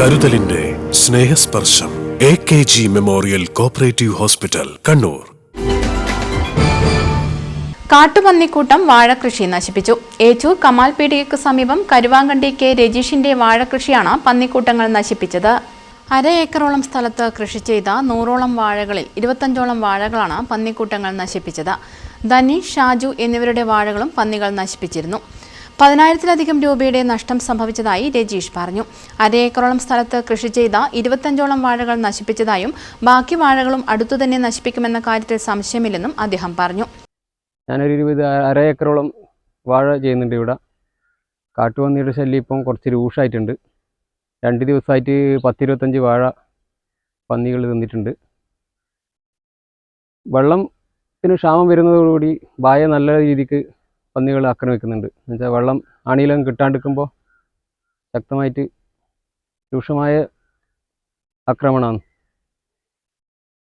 കരുതലിന്റെ Snehasparsham A K G memorial cooperative hospital Kannur. കാട്ടുപന്നിക്കൂട്ടം വാഴകൃഷി നശിപ്പിച്ചു. ഏച്ചൂർ കമാൽപീടികയ്ക്ക് സമീപം കരുവാങ്കണ്ടി കെ രജീഷിന്റെ വാഴകൃഷിയാണ് പന്നിക്കൂട്ടങ്ങൾ നശിപ്പിച്ചത്. അര ഏക്കറോളം സ്ഥലത്ത് കൃഷി ചെയ്ത നൂറോളം വാഴകളിൽ ഇരുപത്തഞ്ചോളം വാഴകളാണ് പന്നിക്കൂട്ടങ്ങൾ നശിപ്പിച്ചത്. ധനി ഷാജു എന്നിവരുടെ വാഴകളും പന്നികൾ നശിപ്പിച്ചിരുന്നു. പതിനായിരത്തിലധികം രൂപയുടെ നഷ്ടം സംഭവിച്ചതായി രജീഷ് പറഞ്ഞു. അര ഏക്കറോളം സ്ഥലത്ത് കൃഷി ചെയ്ത ഇരുപത്തഞ്ചോളം വാഴകൾ നശിപ്പിച്ചതായും ബാക്കി വാഴകളും അടുത്തുതന്നെ നശിപ്പിക്കുമെന്ന കാര്യത്തിൽ സംശയമില്ലെന്നും അദ്ദേഹം പറഞ്ഞു. ഞാനൊരു ഇരുപത് അര ഏക്കറോളം വാഴ ചെയ്യുന്നുണ്ട് ഇവിടെ. കാട്ടുപന്നിയുടെ ശല്യം ഇപ്പം കുറച്ച് രൂക്ഷമായിട്ടുണ്ട് രണ്ട് ദിവസമായിട്ട് പത്തിരുപത്തഞ്ച് വാഴ പന്നികൾ തിന്നിട്ടുണ്ട്. വെള്ളത്തിന് ക്ഷാമം വരുന്നതോടുകൂടി വായ നല്ല രീതിക്ക് പന്നികൾ ആക്രമിക്കുന്നുണ്ട് എന്നുവെച്ചാൽ വെള്ളം ആണിയിലും കിട്ടാണ്ടിരിക്കുമ്പോൾ ശക്തമായിട്ട് രൂക്ഷമായ ആക്രമണമാണ്.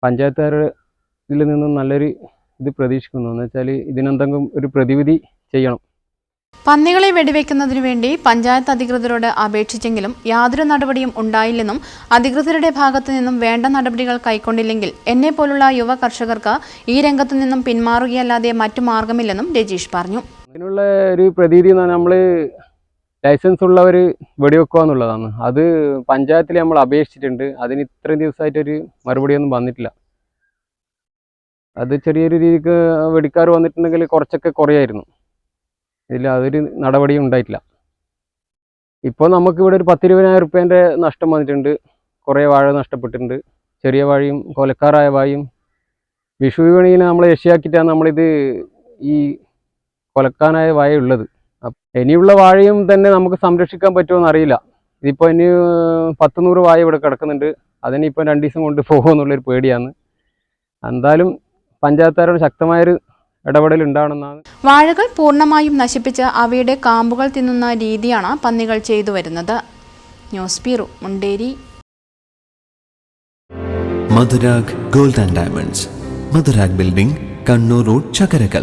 പഞ്ചായത്തുകാരുടെ ഇതിൽ നിന്നും നല്ലൊരു ഇത് പ്രതീക്ഷിക്കുന്നു. എന്ന് വെച്ചാൽ ഇതിനെന്തെങ്കിലും ഒരു പ്രതിവിധി ചെയ്യണം. പന്നികളെ വെടിവെക്കുന്നതിനു വേണ്ടി പഞ്ചായത്ത് അധികൃതരോട് അപേക്ഷിച്ചെങ്കിലും യാതൊരു നടപടിയും ഉണ്ടായില്ലെന്നും അധികൃതരുടെ ഭാഗത്തു നിന്നും വേണ്ട നടപടികൾ കൈക്കൊണ്ടില്ലെങ്കിൽ എന്നെ പോലുള്ള യുവ കർഷകർക്ക് ഈ രംഗത്തു നിന്നും പിന്മാറുകയല്ലാതെ മറ്റു മാർഗമില്ലെന്നും രജീഷ് പറഞ്ഞു. അതിനുള്ള ഒരു പ്രതീതി എന്ന് പറഞ്ഞാൽ നമ്മൾ ലൈസൻസ് ഉള്ളവർ വെടിവെക്കുക എന്നുള്ളതാണ്. അത് പഞ്ചായത്തിൽ നമ്മൾ അപേക്ഷിച്ചിട്ടുണ്ട്. അതിന് ഇത്രയും ദിവസമായിട്ടൊരു മറുപടിയൊന്നും വന്നിട്ടില്ല. അത് ചെറിയൊരു രീതിക്ക് വെടിക്കാർ വന്നിട്ടുണ്ടെങ്കിൽ കുറച്ചൊക്കെ കുറയായിരുന്നു. ഇതിൽ അതൊരു നടപടിയും ഉണ്ടായിട്ടില്ല. ഇപ്പോൾ നമുക്ക് ഇവിടെ ഒരു പത്തിരുപതിനായിരം റുപ്യേന്റെ നഷ്ടം വന്നിട്ടുണ്ട്. കുറേ വാഴ നഷ്ടപ്പെട്ടിട്ടുണ്ട്. ചെറിയ വാഴയും കൊലക്കാറായ വാഴയും വിഷു വിപണിയിൽ നമ്മൾ രക്ഷയാക്കിയിട്ടാണ് നമ്മളിത് ഈ കൊലക്കാനായ വായുള്ളത്. ഉള്ളത് ഇനിയുള്ള വാഴയും തന്നെ നമുക്ക് സംരക്ഷിക്കാൻ പറ്റുമോ അറിയില്ല. ഇതിപ്പോൾ ഇനി പത്ത് നൂറ് വായ ഇവിടെ കിടക്കുന്നുണ്ട്. അതിനിപ്പോൾ രണ്ട് ദിവസം കൊണ്ട് പോകുമെന്നുള്ളൊരു പേടിയാണ്. എന്തായാലും പഞ്ചായത്തുകാരോട് ശക്തമായൊരു ഇടപെടൽ ഉണ്ടാവണമെന്നാണ്. വാഴകൾ പൂർണമായും നശിപ്പിച്ച് അവയുടെ കാമ്പുകൾ തിന്നുന്ന രീതിയാണ് പന്നികൾ ചെയ്തു വരുന്നത്. News bureau Munderi. Madhurag gold and diamonds. Madhurag building Kannur road Chakkarakkal.